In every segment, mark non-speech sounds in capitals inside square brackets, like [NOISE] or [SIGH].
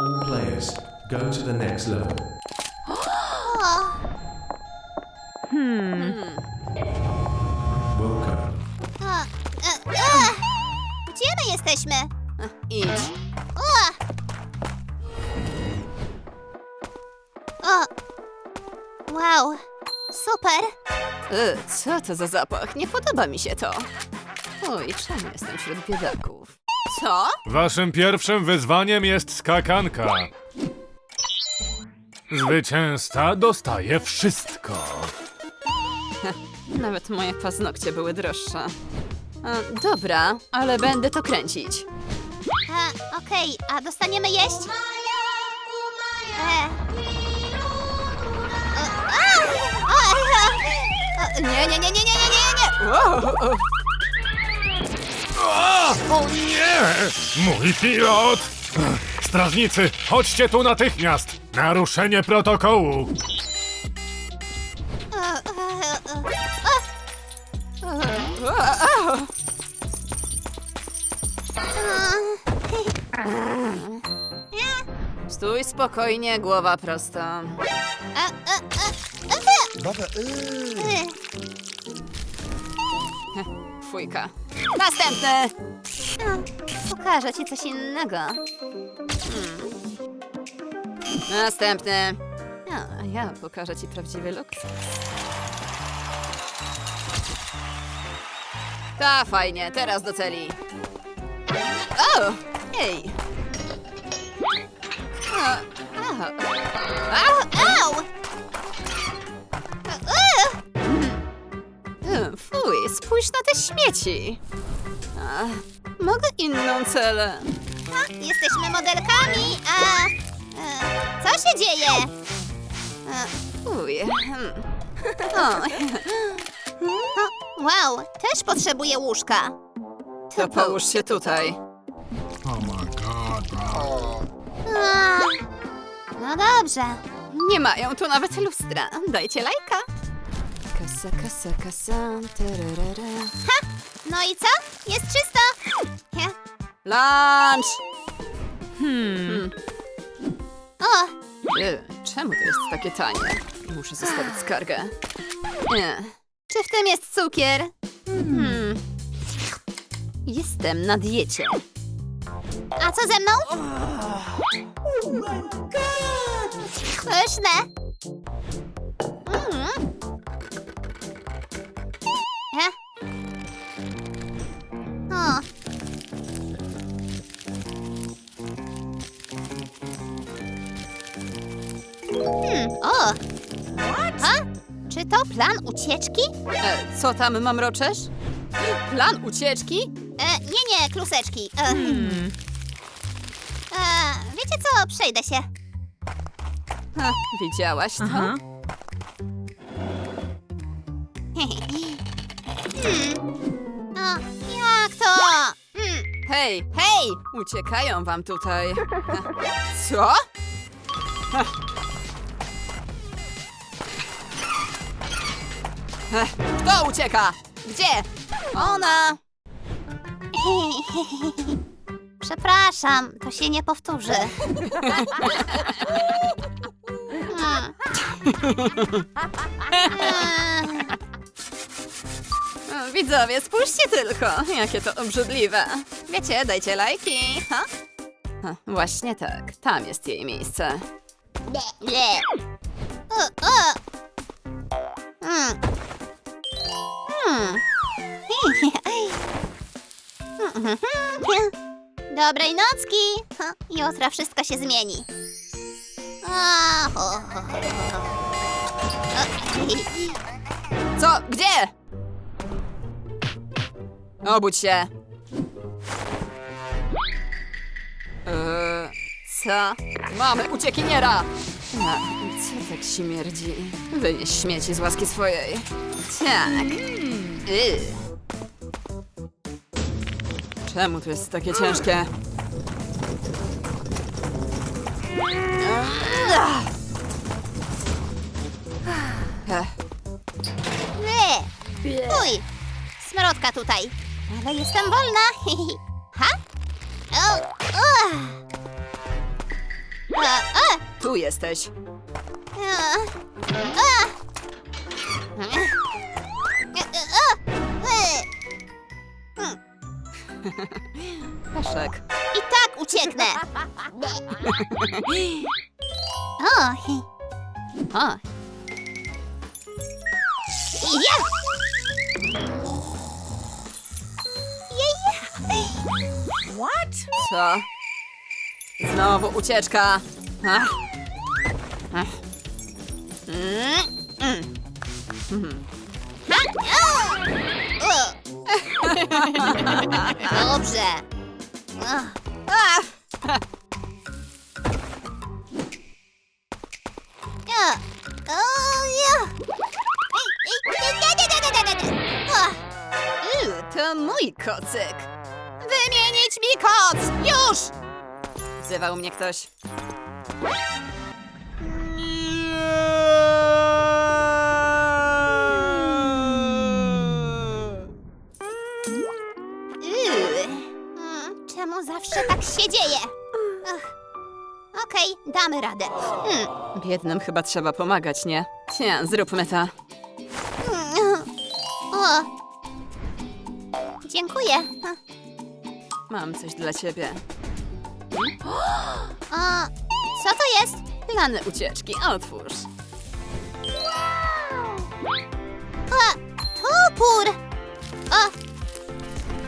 All players, go to the next level. [GASPS] Welcome. A, e, e, Gdzie my jesteśmy? Idź. O! O! Wow, super! Y, co to za zapach? Nie podoba mi się to. Oj, czemu jestem wśród biedaków? Co? Waszym pierwszym wyzwaniem jest skakanka. Zwycięzca dostaje wszystko. [LAUGHS] Nawet moje paznokcie były droższe. E, dobra, ale będę to kręcić. A, Okej, a dostaniemy jeść? E. A! O, e, Nie, nie, nie, nie, nie, nie, nie, o, nie! Mój pilot! Strażnicy, chodźcie tu natychmiast! Naruszenie protokołu! Stój spokojnie, głowa prosta. E, e, e, e, e. Fujka. Następny! No, Pokażę ci coś innego. Następny. A, ja pokażę ci prawdziwy look. Ta, fajnie, teraz do celi. O! Ej! A, a, a, Au! Spójrz na te śmieci. A, mogę inną celę. a, Jesteśmy modelkami, a... e, Co się dzieje? Fuj. hmm. [LAUGHS] O, o, Wow, też potrzebuję łóżka. to połóż się tutaj. A, No dobrze. Nie mają tu nawet lustra. Dajcie lajka. Kasa, kasa, kasa. tararara. No i co? Jest czysto. Nie? Lunch! Hmm. O, E, czemu to jest takie tanie? Muszę zostawić skargę. Nie. czy w tym jest cukier? Hmm. Jestem na diecie. A co ze mną? Pyszne. To plan ucieczki? E, co tam mam roczesz? Plan ucieczki? E, nie, nie, kluseczki. E, e, wiecie co, przejdę się. Ha, widziałaś to? Hmm. O, jak to? Hmm. Hej, hej! Uciekają wam tutaj. [LAUGHS] Co? Ha. Ech, Kto ucieka? Gdzie? Ona! [LAUGHS] Przepraszam, to się nie powtórzy. [LAUGHS] Hmm. Eee, [LAUGHS] Widzowie, spójrzcie tylko, jakie to obrzydliwe. Wiecie, dajcie lajki, ha? ha? Właśnie tak, tam jest jej miejsce. ble. O, o. Dobrej nocki. Jutro wszystko się zmieni. Co? Gdzie? Obudź się. Eee, co? Mamy uciekiniera! A, co tak śmierdzi? Wynieś śmieci z łaski swojej. Tak. Y. Czemu to jest takie ciężkie? Ble. Uj, smrodka tutaj. Ale jestem wolna. [LAUGHS] Ha? O, o. A, a, Tu jesteś. a, a. O, hi. O, I ja. Jej. co? Znowu ucieczka. Ach. Ach. Mm, mm. O. Dobrze. Ach. Ach. To mój kocyk. Wymienić mi koc! Już! Wzywał mnie ktoś. Yy. Mm, Czemu zawsze tak się dzieje? Damy radę. Hmm. Biednym chyba trzeba pomagać, nie? Cia, zróbmy to. O. Dziękuję. Mam coś dla ciebie. A, co to jest? Plany ucieczki, otwórz. A, topór! O!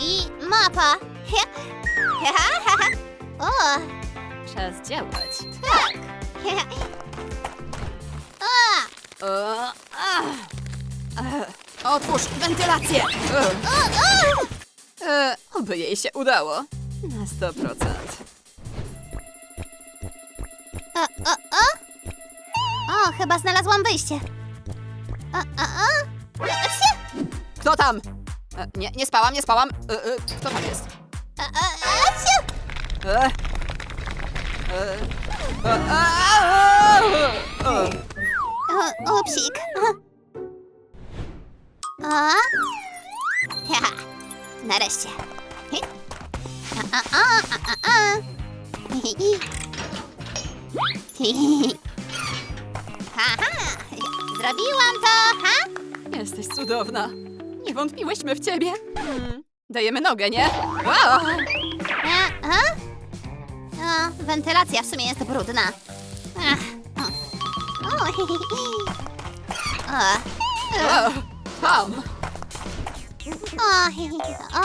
I mapa. [LAUGHS] O, Czas działać. tak. [LAUGHS] A, O, ach. Ech, Otwórz wentylację! Ugh. o, o. E, oby jej się udało. Na 100%. O, o, o. O, chyba znalazłam wyjście. O, o, o. E, wsie. Kto tam? E, nie, nie spałam, nie spałam. E, e, kto tam jest? E, e, e, wsie. E, e, e, a, e, e. O, upsik. O. Ha, nareszcie. Hy. A, a, a, a, a, a. Hi, hi, hi. Hi, hi, hi. Ha, ha. Zrobiłam to, ha? Jesteś cudowna. Nie wątpiłyśmy w ciebie. Hmm. Dajemy nogę, nie? A! A, a? O, wentylacja w sumie jest brudna. Ach. O, hi, hi, hi. O. O, tam. O, hi, hi, hi. o,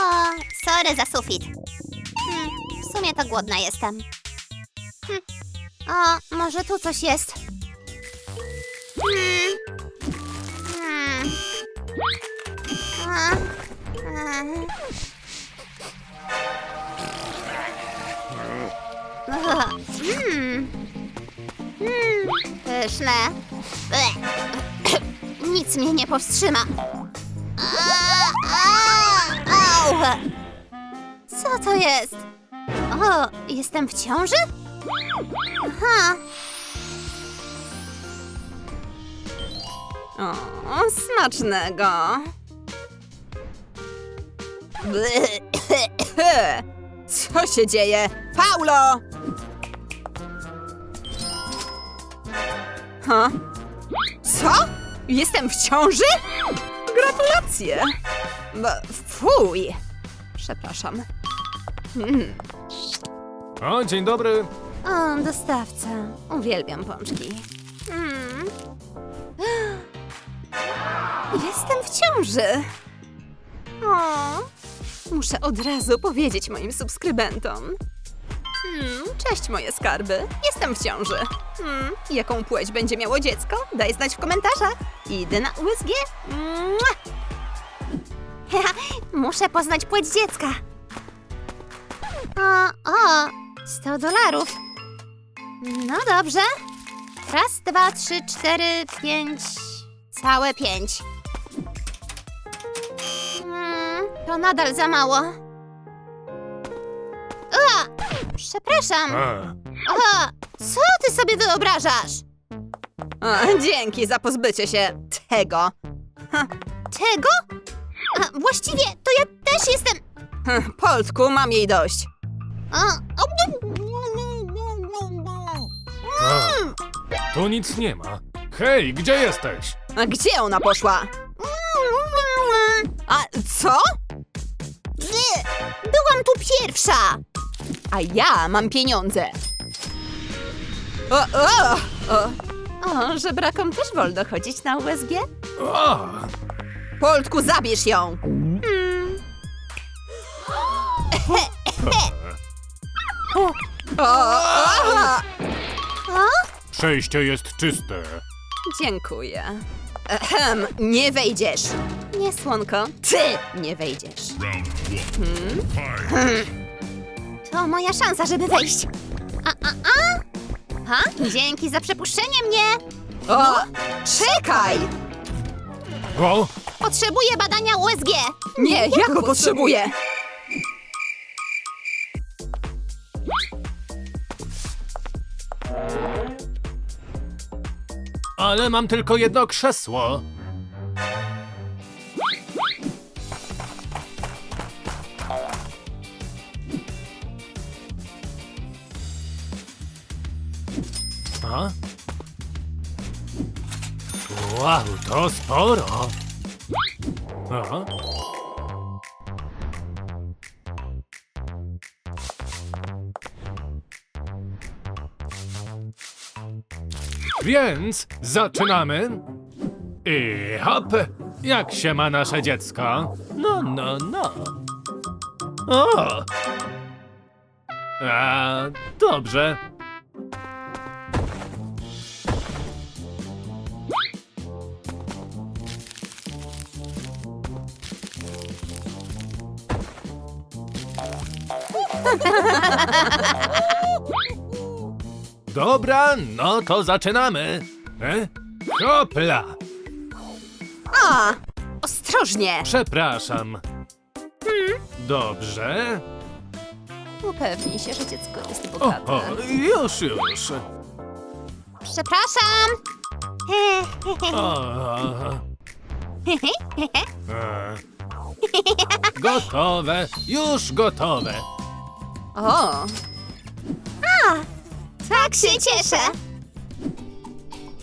sorry za sufit. Hmm, w sumie to głodna jestem. Hm. O, może tu coś jest. Hmm. Hmm. A. O, Hmm. Hmm. Pyszne. Ble. [COUGHS] Nic mnie nie powstrzyma. Au! Co to jest? O, jestem w ciąży? Aha. O, smacznego. [COUGHS] Co się dzieje? Paulo! Ha? Co? Jestem w ciąży? Gratulacje! Ba- Fuj! Przepraszam. Mm. O, dzień dobry. O, dostawca. Uwielbiam pączki. Mm. [GASPS] Jestem w ciąży. O, muszę od razu powiedzieć moim subskrybentom. Hmm, cześć moje skarby. Jestem w ciąży. Hmm, jaką płeć będzie miało dziecko? Daj znać w komentarzach. Idę na USG. [LAUGHS] Muszę poznać płeć dziecka. O, o, 100 dolarów. No dobrze. Raz, dwa, trzy, cztery, pięć. Całe pięć. Mm, to nadal za mało. Przepraszam. A, O, co ty sobie wyobrażasz? A, dzięki za pozbycie się tego. Tego? A, właściwie to ja też jestem. Hm, Poltku, mam jej dość. O, o, Tu nic nie ma. Hej, gdzie jesteś? A gdzie ona poszła? A co? Nie, byłam tu pierwsza. A ja mam pieniądze. O, o, o. o żebrakom też wolno chodzić na USG? Poltku, zabierz ją! O, o, [LAUGHS] przejście jest czyste. dziękuję. Ehem, nie wejdziesz. Nie, słonko, ty nie wejdziesz. To moja szansa, żeby wejść. A, a, a? Ha? Dzięki za przepuszczenie mnie. O, czekaj! O, Potrzebuję badania USG. Nie, ja go potrzebuję. ale mam tylko jedno krzesło. Wow, to sporo. Więc zaczynamy. I hop! Jak się ma nasze dziecko? No, no, no. O! A, dobrze. Dobra, no to zaczynamy. E? Hopla! A, ostrożnie. Przepraszam. Dobrze. Upewnij się, że dziecko jest O, bogate. o, już, już. Przepraszam. O, [LAUGHS] e. Gotowe, już gotowe. O, Tak się cieszę.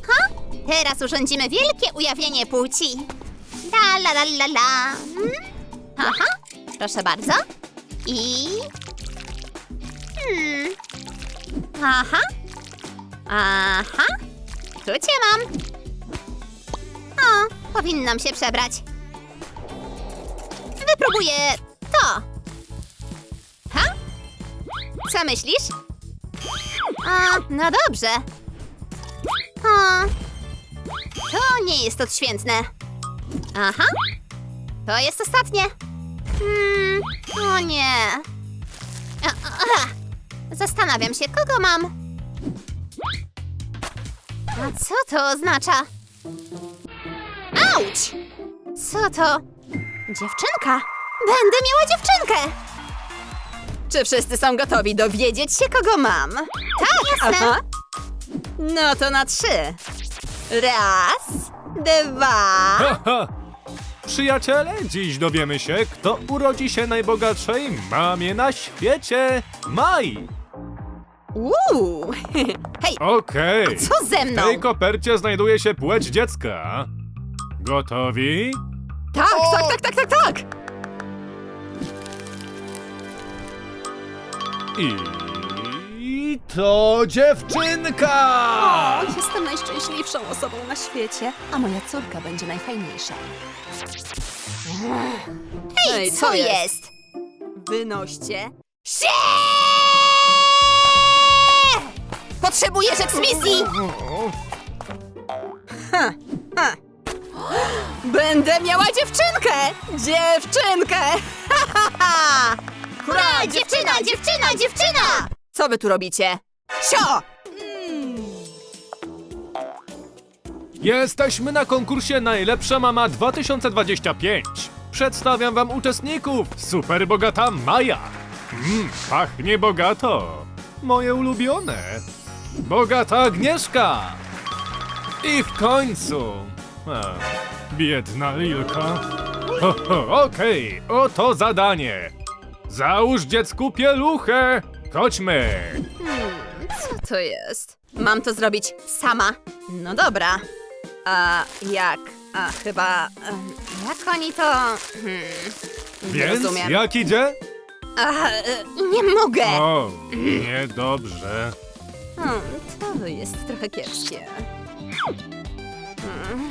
Ha? Teraz urządzimy wielkie ujawnienie płci. La la la la la. Mm? Aha, proszę bardzo. I... Hmm. Aha. Aha. Tu cię mam. O, powinnam się przebrać. Wypróbuję Co myślisz? A, no dobrze. O, to nie jest odświętne. Aha, to jest ostatnie. Hmm, o nie. A, a. Zastanawiam się, kogo mam. A co to oznacza? Auć! Co to? Dziewczynka. Będę miała dziewczynkę. Czy wszyscy są gotowi dowiedzieć się, kogo mam? Tak, jasne. Aha. No to na trzy. Raz, dwa. Ha, ha. Przyjaciele, dziś dowiemy się, kto urodzi się najbogatszej mamie na świecie. Maj! Uuu. [LAUGHS] Hej, Okej. co ze W mną? tej kopercie znajduje się płeć dziecka. Gotowi? Tak, tak, tak, tak, tak, tak. I to dziewczynka! O, jestem najszczęśliwszą osobą na świecie, a moja córka będzie najfajniejsza. Hej, co jest? Wynoście. Sie! Potrzebuję eksmisji! Będę miała dziewczynkę! Dziewczynkę! Ha, ha, ha! Hurra, dziewczyna, dziewczyna, dziewczyna! Co wy tu robicie? Sio! Jesteśmy na konkursie Najlepsza Mama 2025. Przedstawiam wam uczestników. Super bogata Maja. Mmm, pachnie bogato. Moje ulubione. Bogata Agnieszka. I w końcu... A, biedna Lilka. Ho, [LAUGHS] ho, Okej, oto zadanie. Załóż dziecku pieluchę. Chodźmy. Co to jest? Mam to zrobić sama. No dobra. A jak? A chyba. em, Jak oni to. Hmm, nie Więc rozumiem. jak idzie? A, e, nie mogę! O, niedobrze. Hmm, to jest trochę kiepskie. Hmm.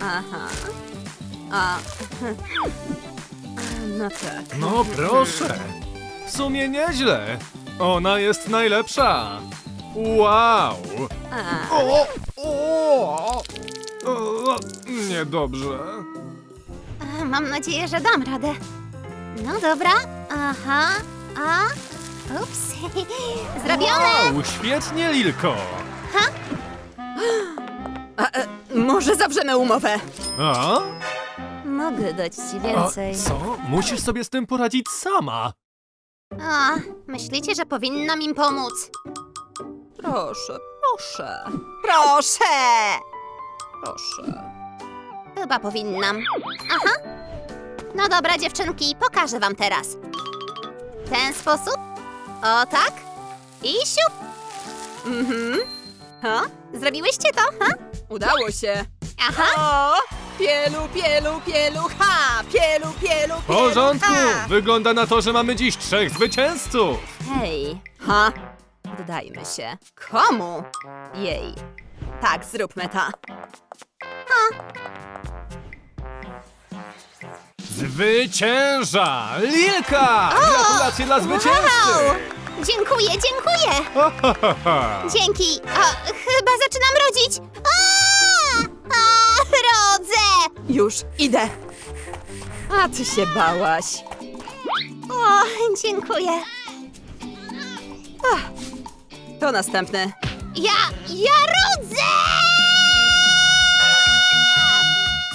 Aha. A. No tak. No proszę. W sumie nieźle. Ona jest najlepsza. Wow. A, O, o, o, niedobrze. A, Mam nadzieję, że dam radę. No dobra. Aha. A. Ups. [LAUGHS] Zrobione. Wow, świetnie, Lilko. a, e, może zawrzemy umowę. A? Mogę dać ci A więcej. co? Musisz sobie z tym poradzić sama. A, myślicie, że powinnam im pomóc? Proszę, proszę. Proszę! Proszę. Chyba powinnam. Aha. No dobra, dziewczynki, pokażę wam teraz. W ten sposób. O tak. I siup. Mhm. Ha? Zrobiłyście to, ha? Udało się. Aha. O! Pielu, pielu, pielu, ha! Pielu, pielu, W pielu, porządku. ha! Wygląda na to, że mamy dziś trzech zwycięzców. Hej. Ha? Oddajmy się. Komu? Jej. Tak, zróbmy to. Zwycięża Lilka! Gratulacje dla zwycięzcy! Wow! Dziękuję, dziękuję. Ha, ha, ha, ha. Dzięki. A, chyba zaczynam rodzić. A! Już, idę. A ty się bałaś. O, dziękuję. To następny. Ja, ja rodzę!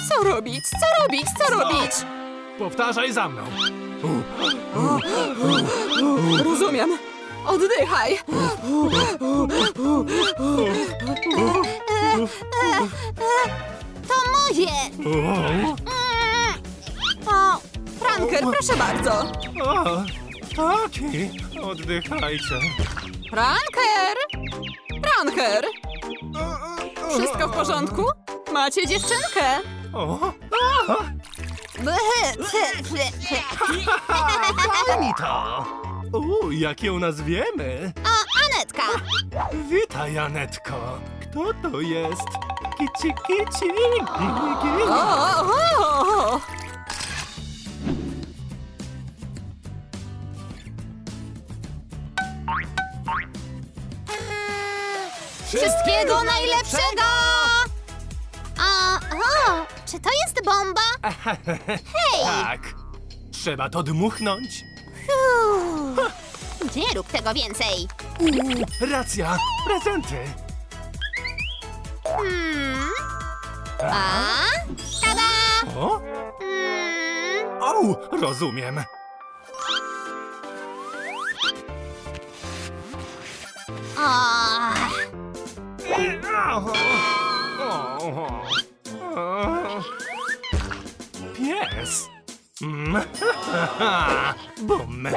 Co robić? Co robić? Co robić? Powtarzaj za mną. Rozumiem. Oddychaj. To moje. O, O, Franker, proszę bardzo. o, taki. Oddychajcie. Franker! Franker! Wszystko w porządku? Macie dziewczynkę? O, daj mi to. U, jak ją nazwiemy? O, Anetka. Witaj, Janetko. Kto to jest? Kici, kici. O. Wszystkiego najlepszego! A, o, czy to jest bomba? Hej! Tak. Trzeba to dmuchnąć. Uuu, Nie rób tego więcej. Racja. Prezenty. A? Tada! O, Hmm. o, rozumiem. O, Pies. Mm. [LAUGHS] Bum.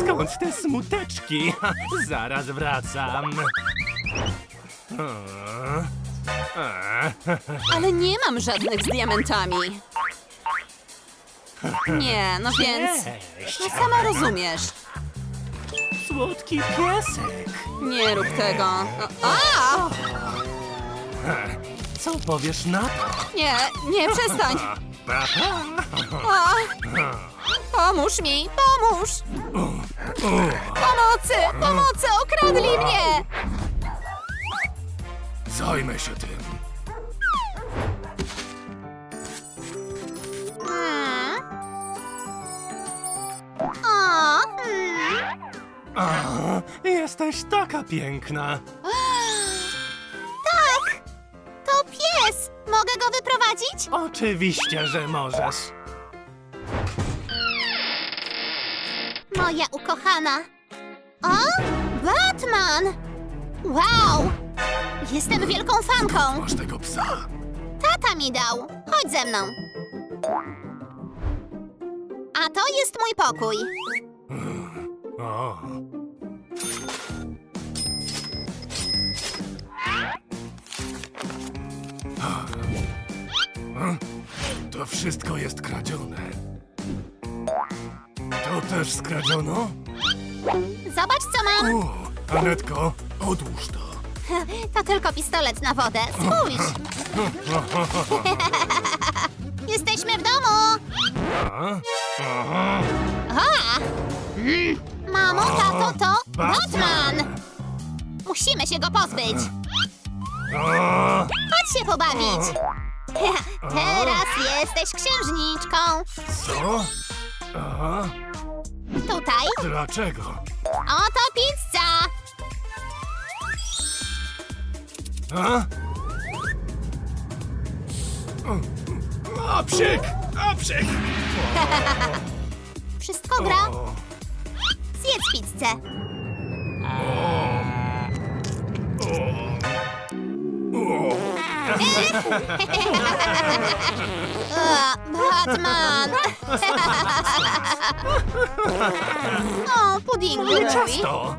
Skąd te smuteczki? [LAUGHS] Zaraz wracam. Ale nie mam żadnych z diamentami. Nie, no więc... No sama rozumiesz. Słodki piesek. Nie rób tego. O, A! Co powiesz na to? Nie, nie, przestań. [LAUGHS] Pomóż mi, pomóż. Pomocy, pomocy, okradli mnie. Zajmę się tym. O. A, jesteś taka piękna. Tak! To pies! Mogę go wyprowadzić? Oczywiście, że możesz. Moja ukochana. O! Batman! Wow! Jestem wielką fanką. Masz tego psa. Tata mi dał. Chodź ze mną. A to jest mój pokój. To wszystko jest kradzione. To też skradziono? Zobacz, co mam. O, Anetko, odłóż to. [LAUGHS] To tylko pistolet na wodę. Spójrz. [LAUGHS] Jesteśmy w domu. A? Mamo, tato, to Batman! Musimy się go pozbyć. Chodź się pobawić. [LAUGHS] Teraz jesteś księżniczką. Co? Aha. Tutaj Dlaczego? oto pizza. A? A psik! A psik! [LAUGHS] Wszystko gra. Zjedz pizzę. [LAUGHS] O, Batman! o, puddingu mój. to!